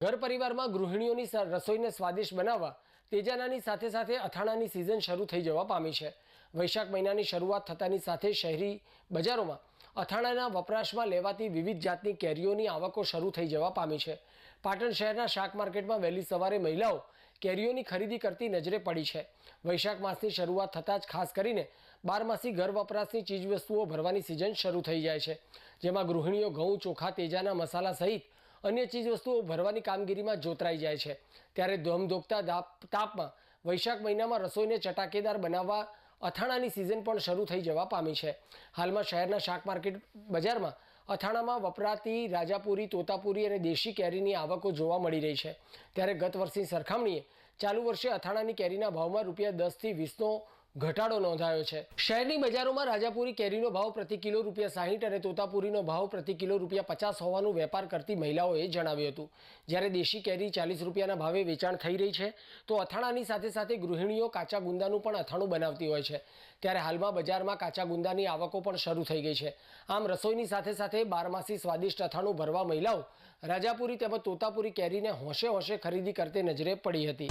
ઘર પરિવારમાં ગૃહિણીઓની રસોઈને સ્વાદિષ્ટ બનાવવા તેજાનાની સાથે સાથે અથાણાની સિઝન શરૂ થઈ જવા પામી છે. વૈશાખ મહિનાની શરૂઆત થતાની સાથે શહેરી બજારોમાં અથાણાના વપરાશમાં લેવાતી વિવિધ જાતની કેરીઓની આવકો શરૂ થઈ જવા પામી છે. પાટણ શહેરના શાક માર્કેટમાં વહેલી સવારે મહિલાઓ કેરીઓની ખરીદી કરતી નજરે પડી છે. વૈશાખ માસની શરૂઆત થતાં જ ખાસ કરીને બારમાસી ઘર વપરાશની ચીજવસ્તુઓ ભરવાની સિઝન શરૂ થઈ જાય છે. જેમાં ગૃહિણીઓ ઘઉં, ચોખા, તેજાના મસાલા સહિત અન્ય ચીજવસ્તુઓ ભરવાની કામગીરીમાં જોતરાઈ જાય છે. ત્યારે ધોમધોકતા તાપમાં વૈશાખ મહિનામાં રસોઈને ચટાકેદાર બનાવવા અથાણાની સિઝન પણ શરૂ થઈ જવા પામી છે. હાલમાં શહેરના શાક માર્કેટ બજારમાં અથાણામાં વપરાતી રાજાપુરી, તોતાપુરી અને દેશી કેરીની આવકો જોવા મળી રહી છે. ત્યારે ગત વર્ષની સરખામણીએ ચાલુ વર્ષે અથાણાની કેરીના ભાવમાં રૂપિયા દસથી વીસનો ઘટાડો નોંધાયો છે. શહેરની બજારોમાં રાજાપુરી કેરીનો ભાવ પ્રતિ કિલો રૂપિયા સાહીઠ અને તોતાપુરીનો ભાવ પ્રતિ કિલો રૂપિયા પચાસ હોવાનું વેપાર કરતી મહિલાઓએ જણાવ્યું હતું. જ્યારે દેશી કેરી ચાલીસ રૂપિયાના ભાવે વેચાણ થઈ રહી છે, તો અથાણાની સાથે સાથે ગૃહિણીઓ કાચા ગુંદાનું પણ અથાણું બનાવતી હોય છે. ત્યારે હાલમાં બજારમાં કાચા ગુંદાની આવકો પણ શરૂ થઈ ગઈ છે. આમ રસોઈની સાથે સાથે બારમાસી સ્વાદિષ્ટ અથાણું ભરવા મહિલાઓ રાજાપુરી તેમજ તોતાપુરી કેરીને હોંશે હોંશે ખરીદી કરતી નજરે પડી હતી.